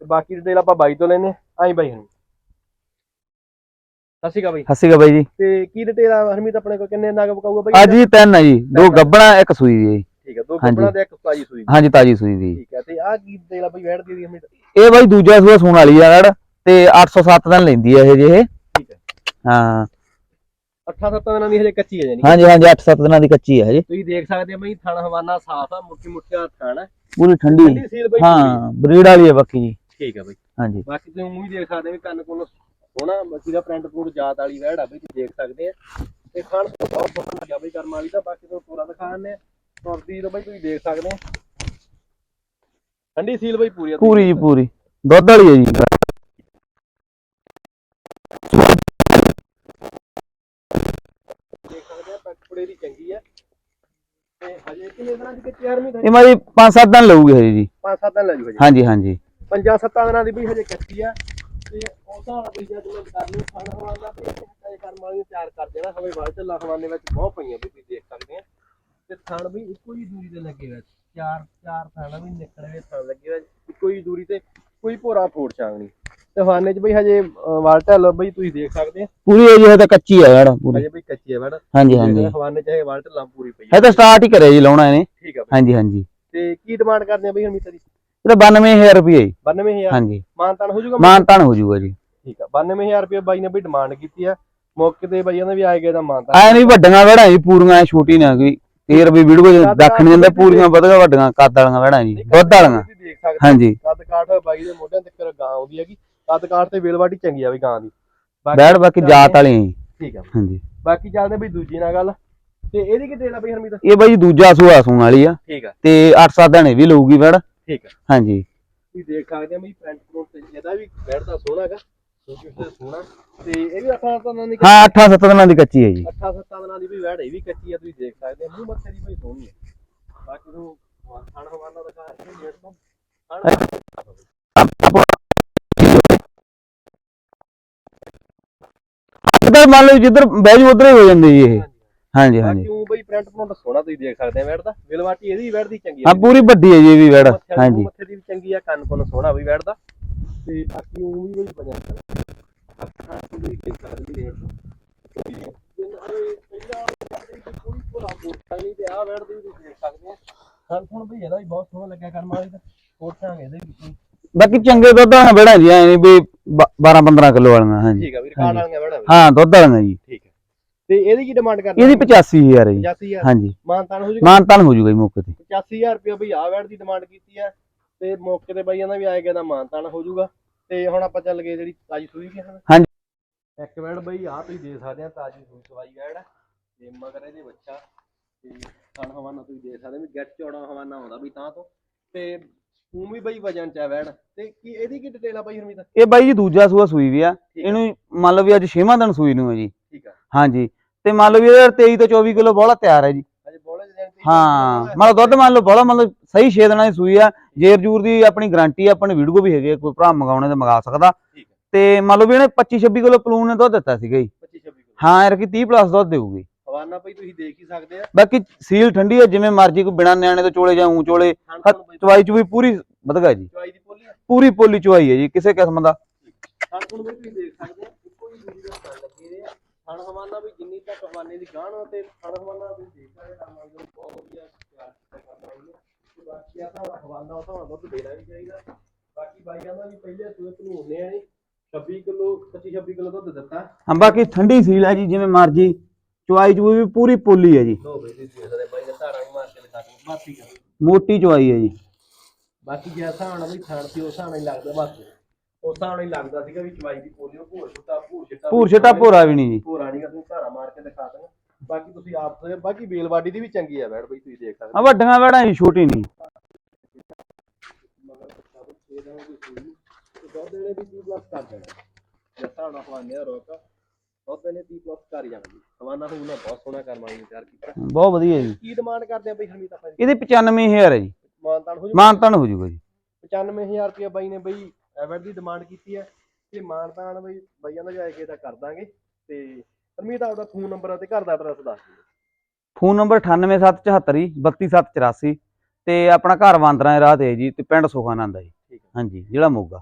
ਤੇ ਬਾਕੀ ਡਿਟੇਲ ਆਪਾਂ ਬਾਈ ਤੋਂ ਲੈਨੇ ਆਈ ਬਾਈ ਹਰਮੀਤ। ਸਤਿ ਸ਼੍ਰੀ ਅਕਾਲ ਬਾਈ। ਸਤਿ ਸ਼੍ਰੀ ਅਕਾਲ ਬਾਈ ਜੀ। ਤੇ ਕੀ ਡਿਟੇਲ ਆ ਹਰਮੀਤ ਆਪਣੇ ਕੋਲ? ਕਿੰਨੇ ਨਗ ਪਕਾਊਗਾ ਬਾਈ? ਅੱਜ ਤਿੰਨ ਆ ਜੀ। ਦੋ ਗੱਬਣਾ ਇੱਕ ਸੂਈ ਦੀ ਜੀ। ਠੀਕ ਹੈ ਦੋ ਹਾਂਜੀ। ਕੱਪੜਾ ਤੇ ਇੱਕ ਪਾਜੀ ਸੂਈ ਹਾਂਜੀ ਤਾਜੀ ਸੂਈ ਦੀ। ਠੀਕ ਹੈ ਤੇ ਆਹ ਕੀ ਡਿਟੇਲ ਆ ਬਾਈ ਵੈੜ ਦੀ ਹਰਮੀਤ? ਇਹ ਬਾਈ ਦੂਜਾ ਸੂਆ ਸੂਣ ਵਾਲੀ ਆ ਰੜ ਤੇ 807 ਦਿਨ ਲੈਂਦੀ ਆ ਇਹ ਜੇ ਇਹ। ਠੀਕ ਹੈ। ਹਾਂ 8-7 ਦਿਨਾਂ ਦੀ ਹਜੇ ਕੱਚੀ ਹੈ ਜਾਨੀ ਹਾਂਜੀ ਹਾਂਜੀ 8-7 ਦਿਨਾਂ ਦੀ ਕੱਚੀ ਹੈ ਜੀ ਤੁਸੀਂ ਦੇਖ ਸਕਦੇ ਹੋ ਬਈ ਥਣ ਹਵਾਨਾ ਸਾਫ਼ ਆ ਮੁੱਠੀ ਮੁੱਠੀਆਂ ਥਣ। ਪੂਰੀ ਠੰਡੀ। ਹਾਂ ਬਰੀਡ ਵਾਲੀ ਹੈ ਬਾਕੀ ਜੀ। ਠੀਕ ਹੈ ਬਈ। ਹਾਂਜੀ। ਬਾਕੀ ਤੁਸੀਂ ਉਹ ਵੀ ਦੇਖ ਸਕਦੇ ਵੀ ਕੰਨ ਕੋਲ ਸੋਹਣਾ ਬੱਚੀ ਦਾ ਪ੍ਰਿੰਟ ਕੋਡ ਜਾਤ ਵਾਲੀ ਵੈੜ ਆ ਬਈ ਤੁਸੀਂ ਦੇਖ ਸਕਦੇ ਆ। ਤੇ ਖਾਣ ਤੋਂ ਬਹੁਤ ਬਹੁਤ ਲੱਗਿਆ ਬਈ ਕਰਮ ਵਾਲੀ ਦਾ ਬਾਕੀ ਤੋਂ ਪੂਰਾ ਦਿਖਾ ਦਿੰਦੇ ਆ। ਤੁਰਦੀ ਤੋਂ ਬਈ ਤੁਸੀਂ ਦੇਖ ਸਕਦੇ ਆ। ਠੰਡੀ ਸੀਲ ਬਈ ਪੂਰੀ ਆ ਪੂਰੀ ਜੀ ਪੂਰੀ। ਦੁੱਧ ਵਾਲੀ ਹੈ ਜੀ। ਦੇਖ ਸਕਦੇ ਆ ਪੱਕੜੇ ਦੀ ਚੰਗੀ ਆ। ਤੇ ਹਜੇ ਕਿੰਨੇ ਦਿਨਾਂ ਦੀ ਕੱਚੀ ਆਰਮੀ ਦਾ ਇਹ ਮਾਰੀ 5-7 ਦਿਨ ਲਊਗੀ ਹਜੇ ਜੀ। 5-7 ਦਿਨ ਲੈ ਜੂ। ਹਜੇ ਹਾਂਜੀ ਹਾਂਜੀ। ਪੰਜਾਂ ਸੱਤਾਂ ਦਿਨਾਂ ਦੀ ਵੀ ਹਜੇ ਕੱਚੀ ਆ। ਤੇ ਉਹਦਾ ਵੀ ਜਦ ਮੈਂ ਕਰ ਲੂ ਖਾਣਾ ਹਵਾਲਾ ਤੇ ਹਜੇ ਕਰਮ ਵਾਲੀ ਨੂੰ ਤਿਆਰ ਕਰ ਦੇਣਾ ਹਵੇ ਵਾਲ ਤੇ ਹਵਾਲੇ ਵਿੱਚ ਬਹੁਤ ਪਈਆਂ ਵੀ ਤੁਸੀਂ ਦੇਖ ਸਕਦੇ ਆ। ਤੇ ਥਣ ਵੀ ਇੱਕੋ ਹੀ ਦੂਰੀ ਤੇ ਲੱਗੇ ਹੋਏ ਚਾਰ ਚਾਰ ਥਣ ਵੀ ਨਿਕਲੇ ਥਣ ਲੱਗੇ ਹੋਏ ਇੱਕੋ ਹੀ ਦੂਰੀ ਤੇ ਕੋਈ ਭੋਰਾ ਫੋੜ ਚਾਂਗਣੀ ਤੇ ਹਵਾਨੇ 'ਚ ਬਈ ਹਜੇ ਵਾਲ ਢੱਲ ਬਈ ਤੁਸੀਂ ਦੇਖ ਸਕਦੇ ਆ। ਪੂਰੀ ਹੈ ਜੀ ਇਹ ਤਾਂ ਕੱਚੀ ਹੈ ਯਾਰ ਪੂਰੀ। ਹਜੇ ਬਈ ਕੱਚੀ ਆ ਮੈਡਮ। ਹਾਂਜੀ ਹਾਂਜੀ। ਹਵਾਨੇ 'ਚ ਹਜੇ ਵਾਲ ਢੱਲਾਂ ਪੂਰੀ ਪਈ ਇਹ ਤਾਂ ਸਟਾਰਟ ਹੀ ਕਰਿਆ ਜੀ ਲਾਉਣਾ ਇਹਨੇ। ਠੀਕ ਆ ਬਈ। ਹਾਂਜੀ ਹਾਂਜੀ। ਤੇ ਕੀ ਡਿਮਾਂਡ ਕਰਦੇ ਆ ਬਈ ਹਰਮੀਤ ਦੀ ਇਹ ਤਾਂ 92000 ਰੁਪਏ ਜੀ। 92000 ਹਾਂਜੀ। ਮਾਨਤਾਨ ਹੋ ਜਾਊਗਾ ਮਾਨ ਤਾਨ ਹੋ ਜਾਊਗਾ ਜੀ। ਠੀਕ ਆ 92000 ਰੁਪਏ ਬਾਈ ਨੇ ਬਈ ਡਿਮਾਂਡ ਕੀਤੀ ਆ। ਮੌਕੇ ਤੇ ਬਾਈਆਂ ਨੇ ਵੀ ਆਏ ਗਏ ਦਾ ਐ ਨਹੀਂ ਵੱਡੀਆਂ ਵੜਾਂ ਜੀ ਪੂਰੀਆਂ ਛੋਟੀ ਨਾ ਕੋਈ। ਫੇਰ ਵੀ ਵੀਡੀਓ ਚ ਦੱਖ ਨਹੀਂ ਜਾਂਦਾ ਪੂਰੀਆਂ ਵਧੀਆ ਵੱਡੀਆਂ ਕੱਦ ਵਾਲੀਆਂ ਵੜਾਂ ਜੀ ਦੁੱਧ ਵਾਲੀਆਂ। ਹਾਂਜੀ। ਕੱਦ ਕਾਠ ਬਾਈ ਦੇ ਮੋਢਿਆਂ ਤੱਕ ਗਾਂ ਆਉਂਦੀ ਹੈਗੀ। ਕੱਦ ਕਾਠ ਤੇ ਵੇਲਵਾਟੀ ਚੰਗੀ ਆ ਵੀ ਗਾਂ ਦੀ। ਬੈੜ ਬਾਕੀ ਜਾਤ ਵਾਲੀਆਂ ਜੀ। ਠੀਕ ਆ। ਹਾਂਜੀ। ਬਾਕੀ ਚੱਲਦੇ ਬਈ ਦੂਜੀ ਨਾਲ ਗੱਲ। ਤੇ ਇਹਦੀ ਕੀ ਦੇਣਾ ਬਈ ਹਰਮੀਤ? ਇਹ ਬਾਈ ਦੂਜਾ ਸੂਆ ਸੂਣ ਵਾਲੀ ਆ। ਠੀਕ ਆ। ਤੇ 8-7 ਦਿਨ ਇਹ ਵੀ ਲਊਗੀ ਵੜ ਠੀਕ ਹਾਂਜੀ। ਤੁਸੀਂ ਦੇਖ ਸਕਦੇ ਆ ਫਰੰਟ ਤੇ ਇਹਦਾ ਵੀ ਬੈਠਦਾ ਸੋਹਣਾ ਹੈਗਾ। ਕਿਉਂਕਿ ਉਸਦਾ ਸੋਹਣਾ। ਤੇ ਇਹ ਵੀ ਅੱਠਾਂ ਸੱਤਾਂ ਦੀ ਹਾਂ 8-7 ਦਿਨਾਂ ਦੀ ਕੱਚੀ ਹੈ ਜੀ। ਅੱਠਾਂ ਸੱਤਾਂ ਦਿਨਾਂ ਦੀ ਵੀ ਵੈੜ ਇਹ ਵੀ ਕੱਚੀ ਆ ਤੁਸੀਂ ਦੇਖ ਸਕਦੇ ਆ ਮੂੰਹ ਮੱਥੇ ਦੀ ਬਈ ਸੋਹਣੀ ਹੈ। ਬਾਕੀ ਨੂੰ ਖਾਣ ਹਵਾਨਾ ਦਿਖਾ ਕੇ ਡੇਢ ਤੋਂ ਖਾਣ ਇੱਧਰ ਮੰਨ ਲਓ ਜਿੱਧਰ ਬਹਿ ਜੂ ਉਧਰ ਹੀ ਹੋ ਜਾਂਦੀ ਜੀ ਇਹ। ਹਾਂਜੀ ਹਾਂਜੀ। ਬਾਕੀ ਉਹ ਬਈ ਪ੍ਰਿੰਟ ਪ੍ਰਿੰਟ ਸੋਹਣਾ ਤੁਸੀਂ ਦੇਖ ਸਕਦੇ ਆ ਵੈੜ ਦਾ। ਵਿਲਵਾਟੀ ਇਹਦੀ ਵੈੜ ਦੀ ਚੰਗੀ ਹਾਂ ਪੂਰੀ ਵੱਡੀ ਹੈ ਜੀ ਇਹ ਵੀ ਵੜ। ਵਾਲੀ ਹਾਂਜੀ। ਮੱਥੇ ਦੀ ਵੀ ਚੰਗੀ ਆ ਕੰਨ ਕੋਨ ਸੋਹਣਾ ਵੀ ਵੈੜ ਦਾ। ਤੇ ਬਾਕੀ ਉਹ ਵੀ ਬਈ ਅੱਖਾਂ ਦੇਖ ਸਕਦੇ ਕੋਈ ਭੁਲਾ ਬੋਟਾ ਨਹੀਂ। ਤੇ ਆ ਵੈੜ ਦੀ ਵੀ ਦੇਖ ਸਕਦੇ ਆ ਹਾਂ ਹੁਣ ਬਈ ਇਹਦਾ ਵੀ ਬਹੁਤ ਸੋਹਣਾ ਲੱਗਿਆ ਕਰਮ ਵਾਲੀ ਦਾ ਕੋਟਾਂਗੇ ਇਹਦੇ ਵਿੱਚ ਬਾਕੀ ਚੰਗੇ ਦੁੱਧ ਵਾਲੀਆਂ ਵੜਾਂ ਜੀ ਐ ਨਹੀਂ ਵੀ 12-15 ਕਿਲੋ ਵਾਲੀਆਂ ਹਾਂਜੀ। ਠੀਕ ਆ ਵੀ ਰਿਕਾਰਡ ਵਾਲੀਆਂ ਵੈੜਾਂ ਵੀ ਹਾਂ ਦੁੱਧ ਵਾਲੀਆਂ ਜੀ। ਠੀਕ ਤੇ ਇਹਦੀ ਕੀ ਡਿਮਾਂਡ ਕਰਨੀ? ਇਹਦੀ 85000 ਹੈ ਜੀ। 85000 ਹਾਂਜੀ। ਮਾਨਤਾਨ ਹੋ ਜੂਗਾ? ਮਾਨ ਤਾਨ ਹੋ ਜਾਊਗਾ ਜੀ ਮੌਕੇ ਤੇ। 85000 ਰੁਪਏ ਬਈ ਆ ਵੈੜ ਦੀ ਡਿਮਾਂਡ ਕੀਤੀ ਆ ਤੇ ਮੌਕੇ ਤੇ ਬਈ ਇਹਨਾਂ ਵੀ ਆਏ ਗਿਆ ਦਾ ਮਾਨਤਾਨ ਹੋ ਜੂਗਾ। ਤੇ ਹੁਣ ਆਪਾਂ ਚੱਲ ਗਏ ਜਿਹੜੀ ਤਾਜੀ ਸੂਈ ਹਨ ਹਾਂਜੀ। ਇੱਕ ਵੈੜ ਬਈ ਆ ਤੁਸੀਂ ਦੇ ਸਕਦੇ ਆ ਤਾਜੀ ਸੂਈ ਸਵਾਈ ਆ ਤੇ ਮਗਰ ਇਹਦੇ ਬੱਚਾ। ਤੇ ਥਣ ਹਵਾਨਾ ਤੁਸੀਂ ਦੇ ਸਕਦੇ ਵੀ ਗੱਟ ਚੌੜਾ ਹਵਾਨਾ ਆਉਂਦਾ ਵੀ ਤਾਂ ਤੋਂ। ਤੇ ਤੂੰ ਵੀ ਬਈ ਵਜਨ ਚ ਆ ਵੈੜ ਤੇ ਕੀ ਇਹਦੀ ਕੀ ਡਿਟੇਲ ਆ ਬਈ ਹਰਮੀਤ ਇਹ ਬਾਈ ਜੀ ਦੂਜਾ ਸੂਆ ਸੂਈ ਵੀ ਆ। ਇਹਨੂੰ ਮੰਨ ਲਓ ਵੀ ਅੱਜ 6ਵਾਂ ਦਿਨ ਸੂਈ ਨੂੰ ਹੈ ਜੀ। ਠੀਕ ਆ। ਹਾਂਜੀ। ਤੇ ਮੰਨ ਲਓ ਵੀ ਇਹਦਾ 23 ਤੋਂ 24 ਕਿਲੋ ਬੋਲਾ ਤਿਆਰ ਹੈ ਜੀ। ਹਾਂ ਮੰਨ ਲਓ ਦੁੱਧ ਮੰਨ ਲਓ ਬੋਲਾ ਮੰਨ ਲਓ ਸਹੀ 6 ਦਿਨਾਂ ਦੀ ਸੂਈ ਆ ਜੇਰ ਜੂਰ ਦੀ ਆਪਣੀ ਗਾਰੰਟੀ ਆ ਆਪਣੇ ਵੀਡੀਓ ਵੀ ਹੈਗੇ ਆ, ਕੋਈ ਭਰਾ ਮੰਗਾਉਣੇ ਤੇ ਮੰਗਾ ਸਕਦਾ। ਤੇ ਮੰਨ ਲਓ ਵੀ ਇਹਨੇ 25 26 ਕਿਲੋ ਪਲੂਨ ਨੇ ਦੁੱਧ ਦਿੱਤਾ ਸੀਗਾ ਜੀ। 25 26 ਕਿਲੋ। ਹਾਂ ਯਾਰ ਕਿ 30 ਪਲੱਸ ਦੁੱਧ ਦੇਊਗੀ। ਹਵਾਨਾ ਬਈ ਤੁਸੀਂ ਦੇਖ ਹੀ ਸਕਦੇ ਆ। ਬਾਕੀ ਸੀਲ ਠੰਡੀ ਹੈ ਜਿਵੇਂ ਮਰਜ਼ੀ ਕੋਈ ਬਿਨਾ ਨਿਆਣੇ ਤੋਂ ਚੋਲੇ ਜਾਂ ਊਂ ਚੋਲੇ ਚਵਾਈ ਚ ਵੀ ਪੂਰੀ ਵਧਗਾ ਜੀ। ਚਵਾਈ ਦੀ ਪੋਲੀ ਆ। ਪੂਰੀ ਪੋਲੀ ਚਵਾਈ ਹੈ ਜੀ ਕਿਸੇ ਕਿਸਮ ਦਾ। ਵੀ ਤੁਸੀਂ ਦੇਖ ਸਕਦੇ ਆ ਇੱਕੋ ਹੀ ਦੂਰੀ ਦਾ ਥਣ ਲੱਗੇ ਰਹੇ ਆ ਹਵਾਨਾ ਵੀ ਜਿੰਨੀ ਤੱਕ ਹਵਾਨੇ ਦੀ ਗਾਣ ਆ ਤੇ ਹਵਾਨਾ ਤੁਸੀਂ ਦੇਖ ਸਕਦੇ ਆ ਰਾਮਾਂ ਨੂੰ ਬਹੁਤ ਵਧੀਆ ਕੀਤਾ ਕਰਦਾ ਤੇ ਬਾਕੀ ਆ ਤਾਂ ਹਵਾਨਾ ਉਹ ਤਾਂ ਦੁੱਧ ਦੇਣਾ ਵੀ ਚਾਹੀਦਾ। ਬਾਕੀ ਬਾਈ ਕਹਿੰਦਾ ਵੀ ਪਹਿਲੇ ਸੂਏ ਭਨੂਨੇ ਆ ਨੀ 26 ਕਿਲੋ 25 26 ਕਿਲੋ ਦੁੱਧ ਦਿੱਤਾ। ਹਾਂ ਬਾਕੀ ਠੰਡੀ ਸੀਲ ਹੈ ਜੀ ਜਿਵੇਂ ਮਰਜ਼ੀ। ਚਵਾਈ ਚ ਵੀ ਪੂਰੀ ਪੋਲੀ ਹੈ ਜੀ। ਬਈ ਬਾਈ ਨੇ ਧਾਰਾਂ ਵੀ ਮਾਰ ਕੇ ਦਿਖਾ ਬਾਕੀ ਮੋਟੀ ਚਵਾਈ ਹੈ ਜੀ। ਬਾਕੀ ਜੇ ਹਿਸਾਬ ਨਾਲ ਵੀ ਥਣ ਸੀ ਉਸ ਹਿਸਾਬ ਨਾਲ ਹੀ ਲੱਗਦਾ ਬਸ ਉਸ ਨਾਲ ਹੀ ਲੱਗਦਾ ਸੀਗਾ ਵੀ ਚਵਾਈ ਦੀ ਪੋਲੀ ਉਹ ਭੂਰ ਛੁੱਟਾ ਭੂਰ ਛਿੱਟਾ ਭੂਰ ਛਟਾ ਭੋਰਾ ਵੀ ਨਹੀਂ ਜੀ। ਭੂਰਾ ਨਹੀਂ ਤੁਸੀਂ ਧਾਰਾ ਮਾਰ ਕੇ ਦਿਖਾ ਦੇਣਾ ਬਾਕੀ ਤੁਸੀਂ ਆਪ ਬਾਕੀ ਬੇਲਵਾਡੀ ਦੀ ਵੀ ਚੰਗੀ ਆ ਬੈੜ ਬਈ ਤੁਸੀਂ ਦੇਖ ਸਕਦੇ ਆ ਵੱਡੀਆਂ ਵੜਾਂ ਜੀ ਛੋਟੀ ਨਹੀਂ। ਮਗਰ ਇਹਦਾ ਵੀ ਸੂਈ ਨੂੰ ਤੇ ਦੁੱਧ ਇਹਨੇ ਵੀ 30 ਪਲੱਸ ਕਰ ਦੇਣਾ। ਜਿਸ ਹਿਸਾਬ ਨਾਲ ਹਵਾਨੇ ਆ ਰੋਕ ਦੁੱਧ ਇਹਨੇ 30 ਪਲੱਸ ਕਰ ਹੀ ਜਾਣਾ ਜੀ ਹਵਾਨਾ ਹੁਣ ਨਾ ਬਹੁਤ ਸੋਹਣਾ ਕਰਮਾ ਜੀ ਤਿਆਰ ਕੀਤਾ। ਬਹੁਤ ਵਧੀਆ ਜੀ। ਕੀ ਡਿਮਾਂਡ ਕਰਦੇ ਆ ਬਈ ਹਰਮੀਤ ਆਪਾਂ ਇਹਦੇ 95000 ਹੈ ਜੀ। ਮਾਨਤਾਨ ਹੋ ਮਾਨਤਾਨ ਹੋ ਜਾਊਗਾ ਜੀ। 95000 ਰੁਪਏ ਬਾਈ ਨੇ ਬਈ ਐਵਰੇਜ ਦੀ ਡਿਮਾਂਡ ਕੀਤੀ ਹੈ ਤੇ ਮਾਨਤਾਨ ਬਈ ਬਾਈਆਂ ਦਾ ਜਾਇਕੇ ਦਾ ਕਰ ਦਾਂਗੇ ਤੇ ਹਰਮੀਤ ਆਪਦਾ ਫੋਨ ਨੰਬਰ ਅਤੇ ਘਰ ਦਾ ਐਡਰੈਸ ਦੱਸ ਦਿਓ। ਫੋਨ ਨੰਬਰ 98774 ਜੀ 32784 ਤੇ ਆਪਣਾ ਘਰ ਵਾਂਦਰਾਂ ਦੇ ਰਾਹ ਤੇ ਹੈ ਜੀ ਤੇ ਪਿੰਡ ਸੁਖਾਨੰਦ ਹੈ ਜੀ। ਹਾਂਜੀ ਜ਼ਿਲ੍ਹਾ ਮੋਗਾ।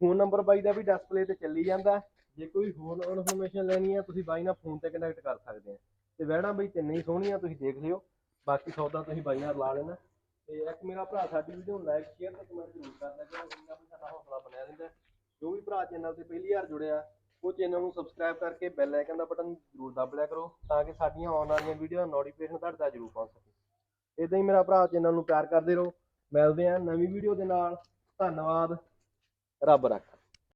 ਫੋਨ ਨੰਬਰ ਬਾਈ ਦਾ ਵੀ ਡਿਸਪਲੇ ਤੇ ਚੱਲੀ ਜਾਂਦਾ। ਜੇ ਕੋਈ ਹੋਰ ਇਨਫੋਰਮੇਸ਼ਨ ਲੈਣੀ ਹੈ ਤੁਸੀਂ ਬਾਈ ਨਾਲ ਫੋਨ ਤੇ ਕਨੈਕਟ ਕਰ ਸਕਦੇ ਆ। ਤੇ ਵਹਿਣਾ ਬਈ ਤਿੰਨੇ ਹੀ ਸੋਹਣੀਆਂ ਤੁਸੀਂ ਦੇਖ ਲਿਓ। ਬਾਕੀ ਸੌਦਾ ਤੁਸੀਂ ਬਾਈ ਨਾਲ ਲਾ ਲੈਣਾ। ਤੇ ਇੱਕ ਮੇਰਾ ਭਰਾ ਸਾਡੀ ਵੀਡੀਓ ਨੂੰ ਲਾਈਕ ਸ਼ੇਅਰ ਤੇ ਕਮੈਂਟ ਜ਼ਰੂਰ ਕਰਦਾ ਕਿ ਇੰਨਾ ਵੀ ਸਾਡਾ ਹੌਸਲਾ ਬਣਿਆ ਰਹਿੰਦਾ ਜੋ ਵੀ ਭਰਾ ਚੈਨਲ ਤੇ ਪਹਿਲੀ ਵਾਰ ਜੁੜਿਆ, ਉਹ ਚੈਨਲ ਨੂੰ ਸਬਸਕ੍ਰਾਈਬ ਕਰਕੇ ਬੈਲ ਆਈਕਨ ਦਾ ਬਟਨ ਜ਼ਰੂਰ ਦਬ ਲਿਆ ਕਰੋ, ਤਾਂ ਕਿ ਸਾਡੀਆਂ ਆਉਣ ਵਾਲੀਆਂ ਵੀਡੀਓ ਦਾ ਨੋਟੀਫਿਕੇਸ਼ਨ ਤੁਹਾਡੇ ਤੱਕ ਜ਼ਰੂਰ ਪਹੁੰਚ ਸਕੇ। ਇਦਾਂ ਹੀ ਮੇਰਾ ਭਰਾ ਚੈਨਲ ਨੂੰ ਪਿਆਰ ਕਰਦੇ ਰਹੋ। ਮਿਲਦੇ ਆ ਨਵੀਂ ਵੀਡੀਓ ਦੇ ਨਾਲ। ਧੰਨਵਾਦ। ਰੱਬ ਰੱਖ।